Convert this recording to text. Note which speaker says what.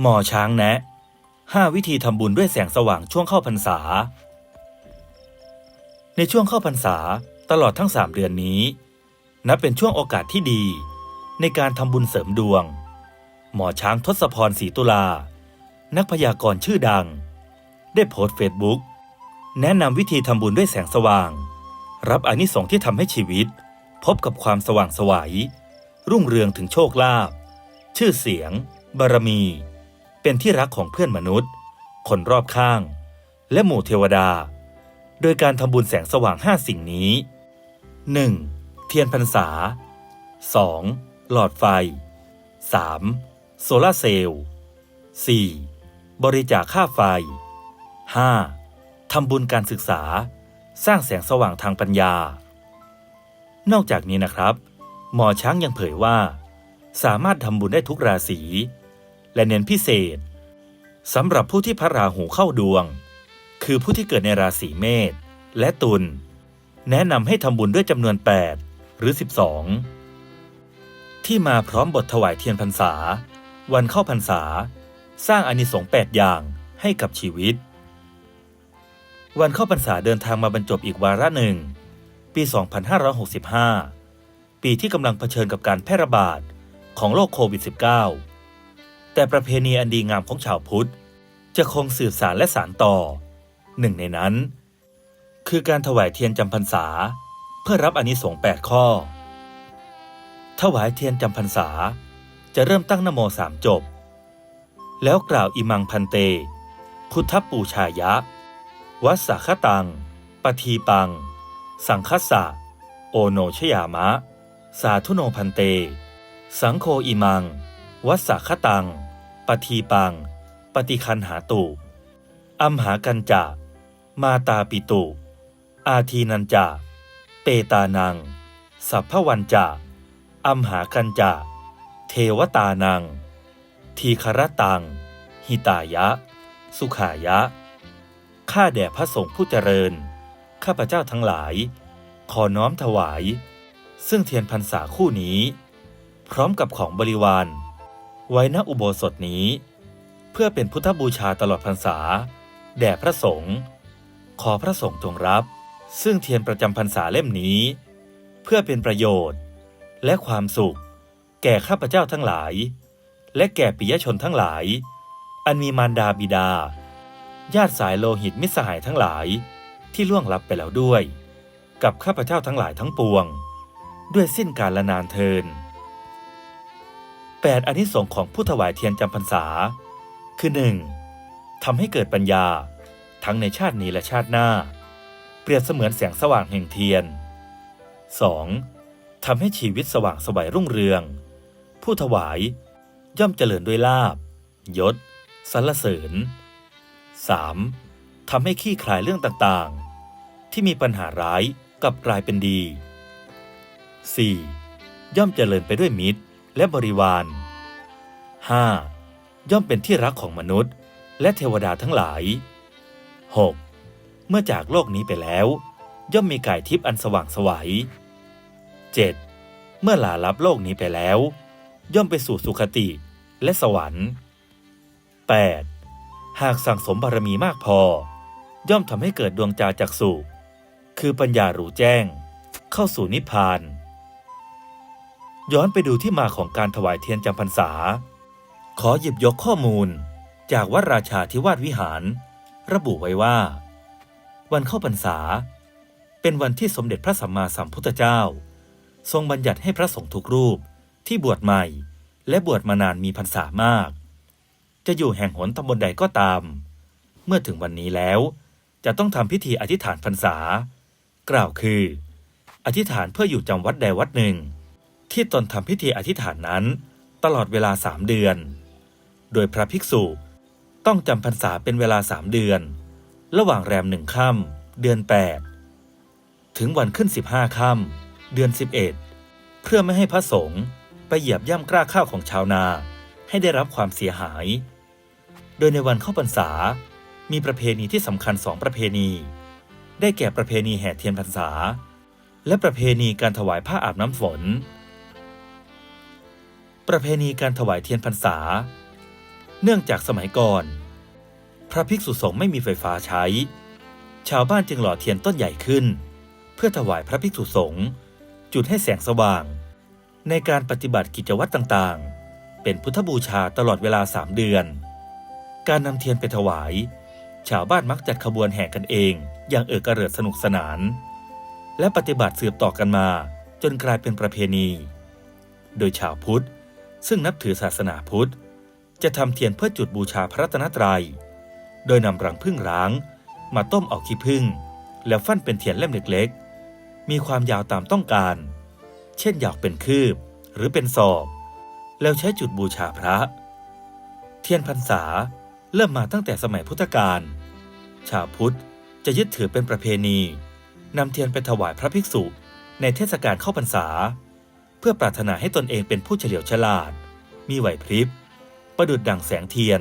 Speaker 1: หมอช้างแนะ5วิธีทำบุญด้วยแสงสว่างช่วงเข้าพรรษา ในช่วงเข้าพรรษาตลอดทั้ง3เดือนนี้ นับเป็นช่วงโอกาสที่ดี ในการทำบุญเสริมดวง หมอช้างทศพรศรีตุลา นักพยากรณ์ชื่อดัง ได้โพสต์เฟซบุ๊กแนะนำวิธีทำบุญด้วยแสงสว่าง รับอานิสงส์ที่ทำให้ชีวิต พบกับความสว่างไสวัย รุ่งเรืองถึงโชคลาภชื่อเสียง บารมี เป็นที่รักของเพื่อนมนุษย์ คนรอบข้าง และหมู่เทวดา โดยการทำบุญแสงสว่างห้าสิ่งนี้ 1. เทียนพรรษา 2. หลอดไฟ 3. โซลาเซลล์ 4. บริจาคค่าไฟ 5. ทำบุญการศึกษา สร้างแสงสว่างทางปัญญา นอกจากนี้นะครับ หมอช้างยังเผยว่า สามารถทำบุญได้ทุกราศี และเน้นพิเศษสำหรับผู้ที่พระราหูเข้าดวง คือผู้ที่เกิดในราศีเมษและตุลแนะนำให้ทำบุญด้วยจำนวน 8 หรือ 12 ที่มาพร้อมบทถวายเทียนพรรษา วันเข้าพรรษา สร้างอานิสงส์8อย่างให้กับชีวิต วันเข้าพรรษาเดินทางมาบรรจบอีกวาระหนึ่ง ปี 2565 ปีที่กำลังเผชิญกับการแพร่ระบาดของโรคโควิด -19 แต่ประเพณีอันดีงามของชาวพุทธ จะคงสืบสารและสานต่อ หนึ่งในนั้น คือการถวายเทียนจำพรรษา เพื่อรับอานิสงส์8ข้อ ถวายเทียนจำพรรษาจะเริ่มตั้งนโมสามจบ แล้วกล่าวอิมังพันเต พุทธปูชายะ วัสสะคตัง ปทีปัง สังคัสสะ โอโนชยามะ สาธุโนพันเต สังโฆอิมัง วัสสะคตัง ปทีปัง ปฏิคันหาตุอัมหากันจะ มาตาปิตุ อาทีนันจะ เปตานัง สัพพวันจะ อัมหากันจะ เทวตานัง ทีครตัง หิตายะ สุขายะ ข้าแด่พระสงฆ์ผู้เจริญ ข้าพเจ้าทั้งหลาย ขอน้อมถวาย ซึ่งเทียนพรรษาคู่นี้ พร้อมกับของบริวาร ไว้ณอุโบสถนี้ เพื่อเป็นพุทธบูชาตลอดพรรษา แด่พระสงฆ์ขอพระสงฆ์จงรับ ซึ่งเทียนประจำพรรษาเล่มนี้ เพื่อเป็นประโยชน์ และความสุข แก่ข้าพเจ้าทั้งหลาย และแก่ปิยชนทั้งหลาย อันมีมารดาบิดา ญาติสายโลหิตมิสหายทั้งหลาย ที่ล่วงลับไปแล้วด้วย กับข้าพเจ้าทั้งหลายทั้งปวง ด้วยสิ้นกาลนานเทิน 8 อนิสงส์ของผู้ถวายเทียนจำพรรษา คือ 1. ทำให้เกิดปัญญาทั้งในชาตินี้และชาติหน้า เปรียบเสมือนแสงสว่างแห่งเทียน 2. ทำให้ชีวิตสว่างสวัยรุ่งเรือง ผู้ถวายย่อมเจริญด้วยลาบยศสรรเสริญ 3. ทำให้ขี้คลายเรื่องต่างๆ ที่มีปัญหาร้ายกลับกลายเป็นดี 4. ย่อมเจริญไปด้วยมิตรและบริวาร 5. ย่อมเป็นที่รักของมนุษย์ และเทวดาทั้งหลาย 6. เมื่อจากโลกนี้ไปแล้ว ย่อมมีกายทิพย์อันสว่างสวัย 7. เมื่อลาลับโลกนี้ไปแล้ว ย่อมไปสู่สุคติและสวรรค์ 8. หากสั่งสมบารมีมากพอ ย่อมทำให้เกิดดวงจาจักสุคือปัญญารู้แจ้ง เข้าสู่นิพพาน ย้อนไปดูที่มาของการถวายเทียนจำพรรษา ขอหยิบยกข้อมูล จากวัดราชาธิวาสวิหาร ระบุไว้ว่า วันเข้าพรรษา เป็นวันที่สมเด็จพระสัมมาสัมพุทธเจ้า ทรงบัญญัติให้พระสงฆ์ทุกรูปที่บวชใหม่ และบวชมานานมีพรรษามาก จะอยู่แห่งหนตำบลใดก็ตาม เมื่อถึงวันนี้แล้ว จะต้องทำพิธีอธิษฐานพรรษา กล่าวคือ อธิษฐานเพื่ออยู่จำวัดใดวัดหนึ่ง ที่ตนทำพิธีอธิษฐานนั้น ตลอดเวลาสามเดือน โดยพระภิกษุต้องจำพรรษาเป็นเวลาสามเดือน ระหว่างแรมหนึ่งค่ำเดือนแปดถึงวันขึ้นสิบห้าค่ำเดือนสิบเอ็ดเพื่อไม่ให้พระสงฆ์ไปเหยียบย่ำกล้าข้าวของชาวนาให้ได้รับความเสียหาย โดยในวันเข้าพรรษา มีประเพณีที่สำคัญสองประเพณี ได้แก่ประเพณีแห่เทียนพรรษา และประเพณีการถวายผ้าอาบน้ำฝน ประเพณีการถวายเทียนพรรษา เนื่องจากสมัยก่อน พระภิกษุสงฆ์ไม่มีไฟฟ้าใช้ ชาวบ้านจึงหล่อเทียนต้นใหญ่ขึ้น เพื่อถวายพระภิกษุสงฆ์จุดให้แสงสว่าง ในการปฏิบัติกิจวัตรต่างๆ เป็นพุทธบูชาตลอดเวลาสามเดือน การนำเทียนไปถวาย ชาวบ้านมักจัดขบวนแห่กันเอง อย่างเอิกระเริดสนุกสนาน และปฏิบัติสืบต่อกันมา จนกลายเป็นประเพณี โดยชาวพุทธ ซึ่งนับถือศาสนาพุทธ จะทำเทียนเพื่อจุดบูชาพระรัตนตรัย โดยนำรังผึ้งร้าง มาต้มเอาขี้ผึ้งแล้วฟั่นเป็นเทียนเล่มเล็กๆ มีความยาวตามต้องการ เช่นอยากเป็นคืบหรือเป็นศอก แล้วใช้จุดบูชาพระ เทียนพรรษา เริ่มมาตั้งแต่สมัยพุทธกาล ชาวพุทธจะยึดถือเป็นประเพณีนำเทียนไปถวายพระภิกษุในเทศกาลเข้าพรรษา เพื่อปรารถนาให้ตนเองเป็นผู้เฉลียวฉลาด มีไหวพริบ ประดุดดั่งแสงเทียน